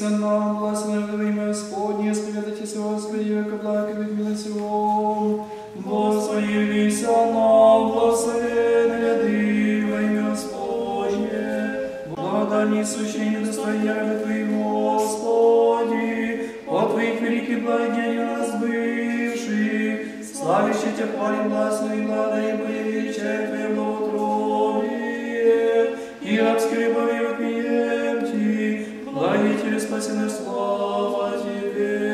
Явися нам, благословенное имя Господне, исповедайтесь, Господи, века благовет милости Вам. Господи, явися нам, благословенное во имя Господне. Благодать несущая недостояние Твоего, Господи, о Твоих великих благодеяний нас бывших, славящий Тебя, хвалим, благословим, благодарим, величаем Твое благоутробие, благодетель спасенный, слава Тебе.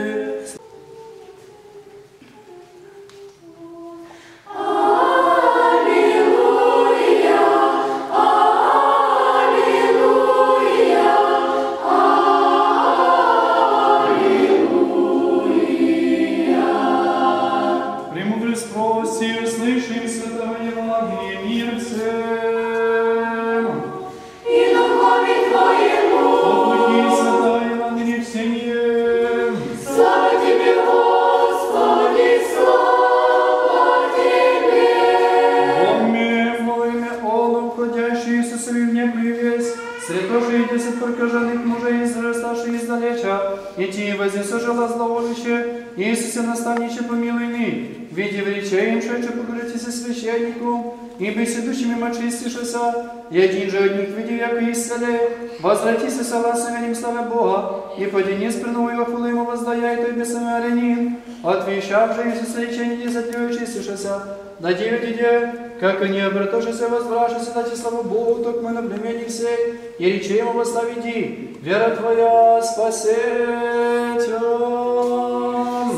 Святоши и прокаженных мужей, израставших издалеча, и ти вознесожила злоложище, Иисусе наставниче помилуй ми, види величеем, шедше поговорите священнику, и беседущими мочистишеся, один же одних видел, яко исцеле, возвратися согласованием славы Бога, и подени с приновую хвилу ему воздаяй, той бесомарянин, отвещавший Иисуса лечение десятлю чистишеся, надеюсь, тебе, как они обратошися, возвращайся, дайте славу Богу, только мы на племенник сей, и речи ему восставиди, вера твоя спасет. Слава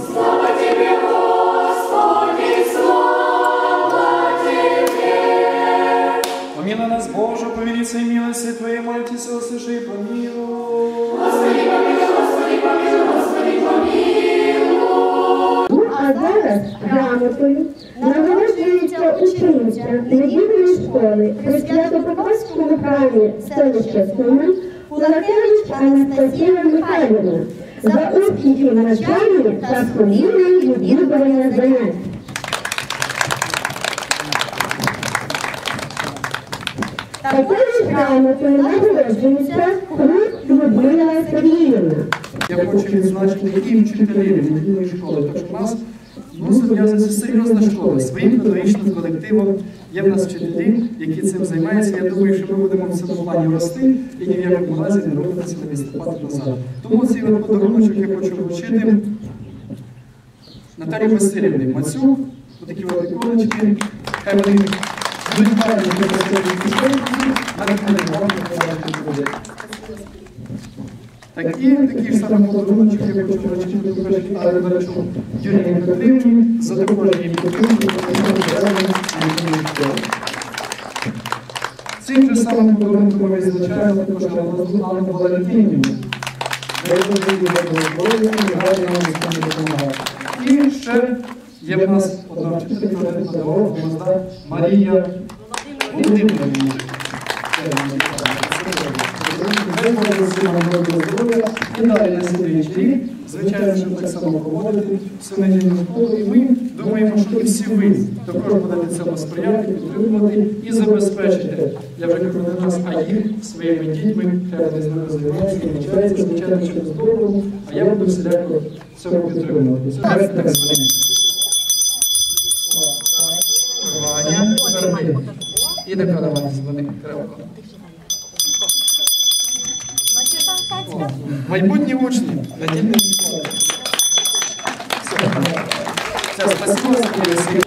Тебе, Господи, слава Тебе. Помилуй нас, Боже, по велице и милости Твоей, молитесь, услыши и помилуй. Господи, помилуй, Господи, помилуй, Господи, помилуй. А зараз грамотою нагороджується учениця недільної школи Християно-Покровському храмі селища Суми Кулакевич Анастасія Михайлівна за успіхи в навчанні та сумлінне відвідування занять. Такою грамотою нагороджується Круг Людмила Сергіївна. Я хочу відзначити такі вчителі недільної школи, тому що нас ну, зобов'язується серйозна школа своїм педагогічним колективом. Є в нас вчителі, які цим займаються. Я думаю, що ми будемо в цьому плані рости і ні в якому разі не рухатися на відступати назад. Тому цей подарунок я хочу вручити Наталі Васильівні Мацюк, отакі от іконочки. Хай вони будуть правильні на так, і такий ж самий подарунок я хочу вручити покажіть Алеварчу Юрію Петрівні за також її підтримку. Цим же самим подарунком ми відзначаємо також Анну Валентинівну. Боже їй здоров'я і ще є в нас одна вчителька, педагог, Мозда Марія Володимирівна. Боже всім нам і далі на слідуючий рік, звичайно, щоб так само проводити недільну школу. І ми думаємо, що всі ви також будете цьому сприяти, підтримувати і забезпечити. Я вже кажу не нас, а їх своїми дітьми, хай вони з ними розвиваються і навчаються, звичайно, через дорогу, а я буду всіляко цьому підтримувати. Давайте так. Ваня, І до каравані дзвони, крепко. О, Майбутні учні, надійний. Все, спасибо.